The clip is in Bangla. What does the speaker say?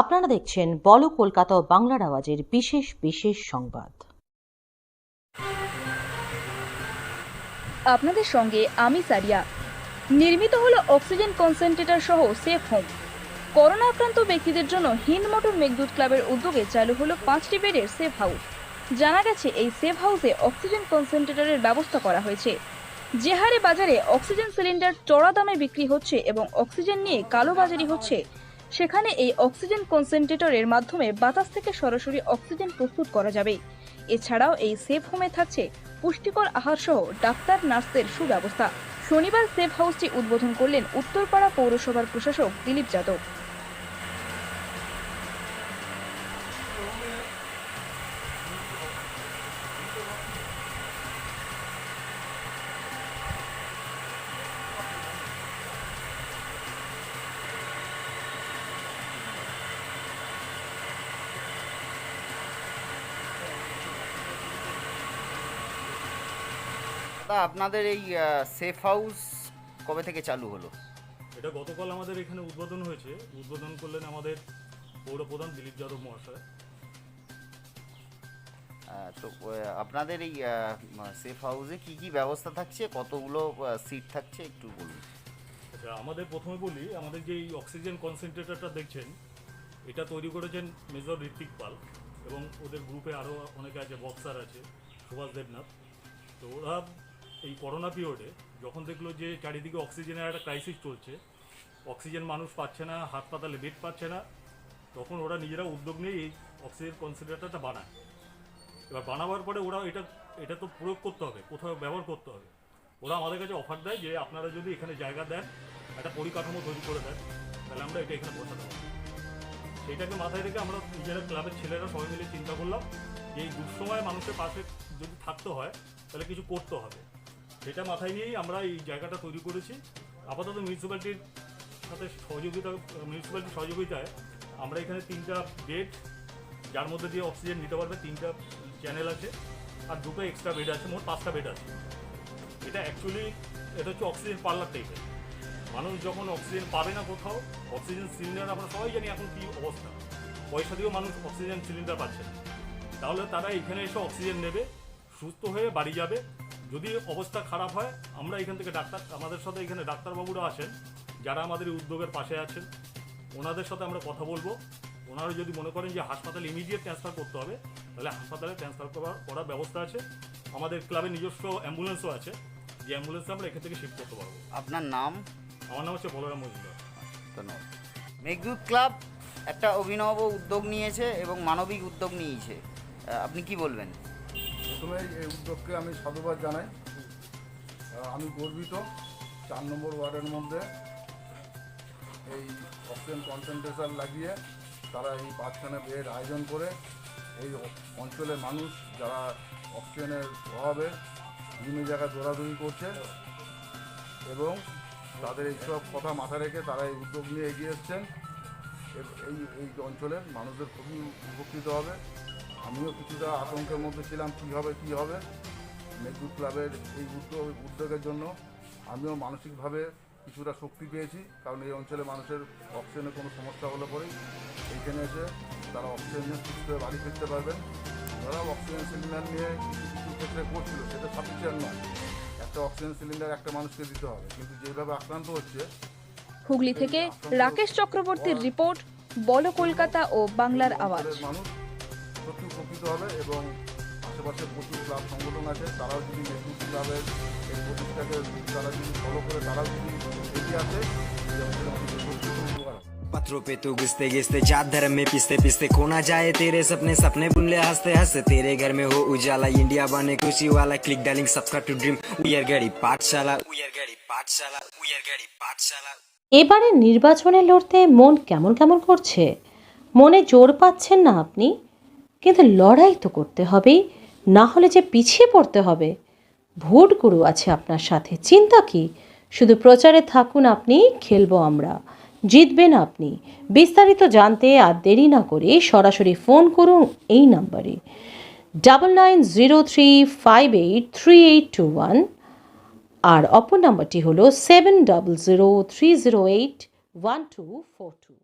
আপনারা দেখছেন বলো কলকাতা ও বাংলার আওয়াজের বিশেষ বিশেষ সংবাদ। আপনাদের সঙ্গে আমি সারিয়া। নির্মিত হলো অক্সিজেন কনসেন্ট্রেটর সহ সেফ হোম করোনা আক্রান্ত ব্যক্তিদের জন্য হিন্দ মোটর মেঘদূত ক্লাবের উদ্যোগে চালু হলো পাঁচটি বেডের সেফ হাউস জানা গেছে, এই সেফ হাউসে অক্সিজেন কনসেন্ট্রেটরের ব্যবস্থা করা হয়েছে। যে হারে বাজারে অক্সিজেন সিলিন্ডার চড়া দামে বিক্রি হচ্ছে এবং অক্সিজেন নিয়ে কালোবাজারি হচ্ছে। সেখানে এই অক্সিজেন কনসেন্ট্রেটরের মাধ্যমে বাতাস থেকে সরাসরি অক্সিজেন প্রস্তুত করা যাবে। এছাড়াও এই সেফ হোমে থাকছে পুষ্টিকর আহার সহ ডাক্তার, নার্সদের সুব্যবস্থা। শনিবার সেফ হাউসটি উদ্বোধন করলেন উত্তরপাড়া পৌরসভার প্রশাসক দিলীপ যাদব। দাদা আপনাদের এই সেফ হাউস কবে থেকে চালু হলো? এটা গতকাল আমাদের এখানে উদ্বোধন হয়েছে। উদ্বোধন করলেন আমাদের পৌরপ্রধান দিলীপ যাদব মহাশয়। তো আপনাদের এই সেফ হাউসে কি কি ব্যবস্থা থাকছে? কতগুলো সিট থাকছে? একটু বলুন। আচ্ছা আমাদের প্রথমে বলি আমাদের যে এই অক্সিজেন কনসেন্ট্রেটরটা দেখছেন এটা তৈরি করেছেন মেজর ঋত্বিক পাল এবং ওদের গ্রুপে আরও অনেকে আছে বক্সার আছে সুভাষ দেবনাথ। তো ওরা এই করোনা পিরিয়ডে যখন দেখল যে চারিদিকে অক্সিজেনের একটা ক্রাইসিস চলছে অক্সিজেন মানুষ পাচ্ছে না হাসপাতালে বেড পাচ্ছে না, তখন ওরা নিজেরা উদ্যোগ নিয়ে এই অক্সিজেন কনসেন্ট্রেটরটা বানায়। এবার বানাবার পরে ওরা এটা এটা তো প্রয়োগ করতে হবে, কোথাও ব্যবহার করতে হবে। ওরা আমাদের কাছে অফার দেয় যে আপনারা যদি এখানে জায়গা দেন, একটা পরিকাঠামো তৈরি করে দেন, তাহলে আমরা এটা এখানে বসাতে পারব। সেটাকে মাথায় রেখে আমরা নিজেরা ক্লাবের ছেলেরা সবাই মিলে চিন্তা করলাম যে এই দুঃসময়ে মানুষের পাশে যদি থাকতে হয়, তাহলে কিছু করতে হবে। সেটা মাথায় নিয়েই আমরা এই জায়গাটা তৈরি করেছি। আপাতত মিউনিসিপ্যালিটির সাথে সহযোগিতা মিউনিসিপ্যালিটির সহযোগিতায় আমরা এখানে তিনটা বেড যার মধ্যে দিয়ে অক্সিজেন নিতে পারবে, তিনটা চ্যানেল আছে, আর দুটো এক্সট্রা বেড আছে, মোট পাঁচটা বেড আছে। এটা অ্যাকচুয়ালি এটা হচ্ছে অক্সিজেন পার্লার টাইপের মানুষ যখন অক্সিজেন পাবে না কোথাও অক্সিজেন সিলিন্ডার আমরা সবাই জানি এখন কী অবস্থা। পয়সা দিয়েও মানুষ অক্সিজেন সিলিন্ডার পাচ্ছে না। তাহলে তারা এখানে এসে অক্সিজেন নেবে, সুস্থ হয়ে বাড়ি যাবে যদি অবস্থা খারাপ হয় আমরা এখান থেকে ডাক্তার আমাদের সাথে এখানে ডাক্তারবাবুরা আসেন যারা আমাদের উদ্যোগের পাশে আছেন ওনাদের সাথে আমরা কথা বলব। ওনারা যদি মনে করেন যে হাসপাতালে ইমিডিয়েট ট্রান্সফার করতে হবে তাহলে হাসপাতালে ট্রান্সফার করার করার ব্যবস্থা আছে। আমাদের ক্লাবে নিজস্ব অ্যাম্বুলেন্সও আছে। যে অ্যাম্বুলেন্সে আমরা এখান থেকে শিফট করতে পারব। আপনার নাম? আমার নাম হচ্ছে বলরাম মজুমদার। ধন্যবাদ। মেঘদূত ক্লাব একটা অভিনব উদ্যোগ নিয়েছে এবং মানবিক উদ্যোগ নিয়েছে। আপনি কি বলবেন? প্রথমে এই উদ্যোগকে আমি সাধুবাদ জানাই। আমি গর্বিত চার নম্বর ওয়ার্ডের মধ্যে এই অক্সিজেন কনসেন্ট্রেশন লাগিয়ে তারা এই পাঁচখানা বেড আয়োজন করে। এই অঞ্চলের মানুষ যারা অক্সিজেনের অভাবে বিভিন্ন জায়গায় দৌড়াদৌড়ি করছে এবং তাদের এইসব কথা মাথায় রেখে তারা এই উদ্যোগ নিয়ে এগিয়ে এসছেন। এই এই অঞ্চলের মানুষদের খুবই উপকৃত হবে। আমিও কিছুটা আতঙ্কের মধ্যে ছিলাম কী হবে? কী হবে মেঘদূত ক্লাবের এই উদ্যোগ উদ্যোগের জন্য আমিও মানসিকভাবে কিছুটা শক্তি পেয়েছি কারণ এই অঞ্চলে মানুষের অক্সিজেনের কোনো সমস্যা হলে পরেই এইখানে এসে তারা অক্সিজেন নিয়ে সুস্থ হয়ে বাড়ি ফিরতে পারবেন। তারা অক্সিজেন সিলিন্ডার নিয়ে কিছু কিছু ক্ষেত্রে করছিল সেটা সাফিসিয়েন্ট নয়। একটা অক্সিজেন সিলিন্ডার একটা মানুষকে দিতে হবে। কিন্তু যেভাবে আক্রান্ত হচ্ছে হুগলি থেকে রাকেশ চক্রবর্তীর রিপোর্ট বলো কলকাতা ও বাংলার আওয়াজ। মানুষ সত্যি উপকৃত হবে এবং আশেপাশে প্রচুর ক্লাব সংগঠন আছে তারাও যদি মেঘদূত ক্লাবের এই প্রতিষ্ঠাকে তারা যদি ফলো করে তারাও যদি এগিয়ে আসে এই অঞ্চলের মানুষের প্রচুর উপকার হবে पत्थरों पे तू घिसते घिसते जात धर्म में पिसते पिसते खोना जाए तेरे सपने सपने बुन ले हंसते हंसते तेरे घर में हो उजाला इंडिया बने खुशी वाला क्लिक डालिंग सब्सक्राइब टू ड्रीम उयर गड़ी पाठशाला उयर गड़ी पाठशाला उयर गड़ी पाठशाला এবারে নির্বাচনে লড়তে মন কেমন কেমন করছে মনে জোর পাচ্ছেন না আপনি কিন্তু লড়াই তো করতে হবেই না হলে যে পিছিয়ে পড়তে হবে। ভোট গুরু আছে আপনার সাথে, চিন্তা কি? শুধু প্রচারে থাকুন আপনি, খেলব আমরা। জিতবেন আপনি। বিস্তারিত জানতে আর দেরি না করে সরাসরি ফোন করুন এই নাম্বারে। Double nine zero three five eight three eight two one. আর অপর নাম্বারটি হলো seven double zero three zero eight one two four two.